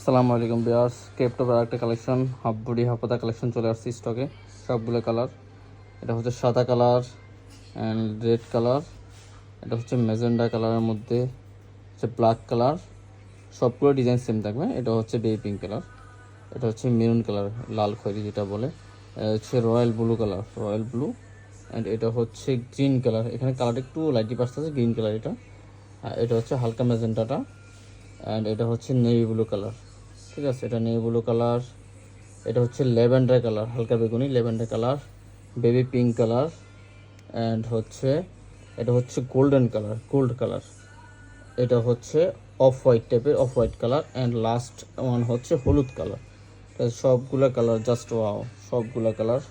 আসসালামু আলাইকুম বিয়ার্স কেপটপের একটা কালেকশন হাফ বডি হাফাতা কালেকশন চলে আসছে স্টকে সবগুলো কালার এটা হচ্ছে সাদা কালার অ্যান্ড রেড কালার এটা হচ্ছে মেজেন্ডা কালারের মধ্যে হচ্ছে ব্ল্যাক কালার সবগুলো ডিজাইন সেম থাকবে, এটা হচ্ছে বেবি পিঙ্ক কালার এটা হচ্ছে মেরুন কালার লাল খয়েরি যেটা বলে। হচ্ছে royal blue colour royal blue and এটা হচ্ছে গ্রিন কালার এখানে কালারটা একটু লাইটি পাশে আছে গ্রিন কালার এটা। এটা হচ্ছে হালকা মেজেন্টাটা অ্যান্ড এটা হচ্ছে নেভি ব্লু কালার ঠিক আছে, এটা নেভি ব্লু কালার, এটা হচ্ছে ল্যাভেন্ডার কালার, হালকা বেগুনি, lavender colour, baby pink colour and হচ্ছে, এটা হচ্ছে গোল্ডেন কালার, গোল্ড কালার। এটা হচ্ছে অফ হোয়াইট টাইপের, off white colour and last one হচ্ছে হলুদ কালার। সবগুলো কালার জাস্ট ওয়াও সবগুলো কালার।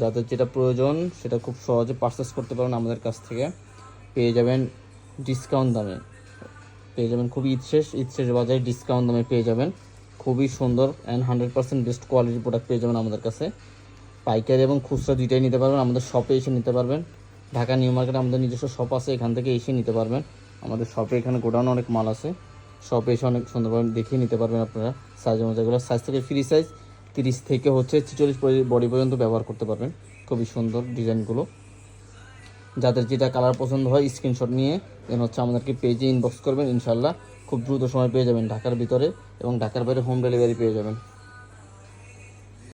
যাদের যেটা প্রয়োজন, সেটা খুব সহজে পারচেস করতে পারেন আমাদের কাছ থেকে। পেয়ে যাবেন ডিসকাউন্ট দামে। পেয়ে যাবেন খুব ঈদ শেষ শেষ বাজারে ডিসকাউন্ট দামে পেয়ে যাবেন। খুবই সুন্দর অ্যান্ড হান্ড্রেড পার্সেন্ট বেস্ট কোয়ালিটির প্রোডাক্ট পেয়ে যাবেন আমাদের কাছে। পাইকারি এবং খুচরা দুইটাই নিতে পারবেন, আমাদের শপে এসে নিতে পারবেন। ঢাকা নিউ মার্কেটে আমাদের নিজস্ব শপ আছে, এখান থেকে এসে নিতে পারবেন। আমাদের শপে এখানে গোডাউন অনেক মাল আছে। শপে এসে অনেক সুন্দরভাবে দেখিয়ে নিতে পারবেন আপনারা সাইজ অনুযায়ীগুলো সাইজ থেকে ফ্রি সাইজ তিরিশ থেকে হচ্ছে ছিচল্লিশ বডি পর্যন্ত ব্যবহার করতে পারবেন। খুবই সুন্দর ডিজাইনগুলো। যাদের যেটা কালার পছন্দ হয় স্ক্রিনশট নিয়ে দেন হচ্ছে আমাদেরকে পেজে ইনবক্স করবেন ইনশাল্লাহ খুব দ্রুত সময় পেয়ে যাবেন ঢাকার ভিতরে এবং ঢাকার বাইরে হোম ডেলিভারি পেয়ে যাবেন।